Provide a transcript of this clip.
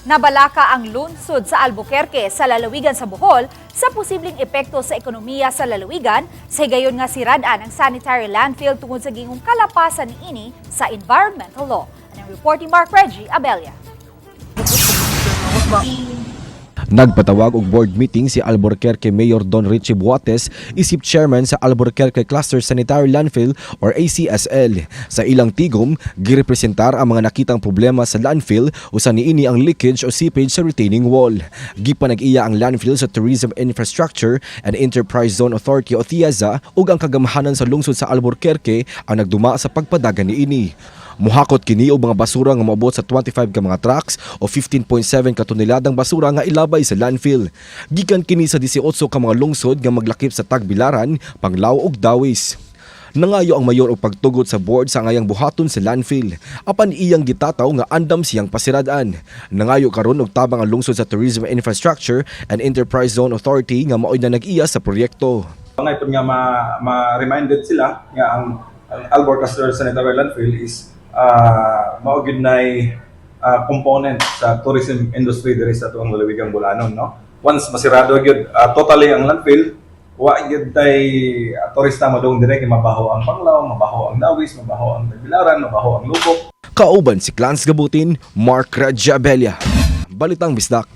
Nabalaka ang lungsod sa Albuquerque sa lalawigan sa Bohol sa posibleng epekto sa ekonomiya sa lalawigan sa higayon nga sirad-an ang sanitary landfill tungod sa gingong kalapasan ni ini sa environmental law. Anong report ni Mark Reggie Abella. Nagpatawag og board meeting si Albuquerque Mayor Don Richie Buates, isip chairman sa Albuquerque Cluster Sanitary Landfill or ACSL. Sa ilang tigom, girepresentar ang mga nakitang problema sa landfill usa niini ang leakage o seepage sa retaining wall. Gipanag-iya ang landfill sa Tourism Infrastructure and Enterprise Zone Authority o TIAZA ug ang kagamhanan sa lungsod sa Albuquerque ang nagduma sa pagpadagan niini. Muhakot kini og mga basura nga moabot sa 25 ka mga trucks o 15.7 ka toneladang basura nga ilabay sa landfill. Gikan kini sa 18 ka mga lungsod nga maglakip sa Tagbilaran, Panglao ug Dawis. Nangayo ang mayor og pagtugot sa board sa ngayang buhaton sa landfill. Apan iyang gitataw nga andam siyang pasiradan. Nangayo karon og tabang ang lungsod sa Tourism Infrastructure and Enterprise Zone Authority nga maoy na nag-iya sa proyekto. Pangay po nga ma- ma-reminded sila nga ang, ang Alborcastor Sanitary Landfill is uh, maugid na uh, component sa tourism industry diri sa tuwang lalawigang Bulanon no once masirado gyud uh, totally ang landfill wa gyud tay uh, turista madong dire kay mabaho ang Panglao mabaho ang Dawis mabaho ang Bilaran mabaho ang Lubok Kauban si Clans Gabutin, Mark Rajabella. Balitang Bisdak.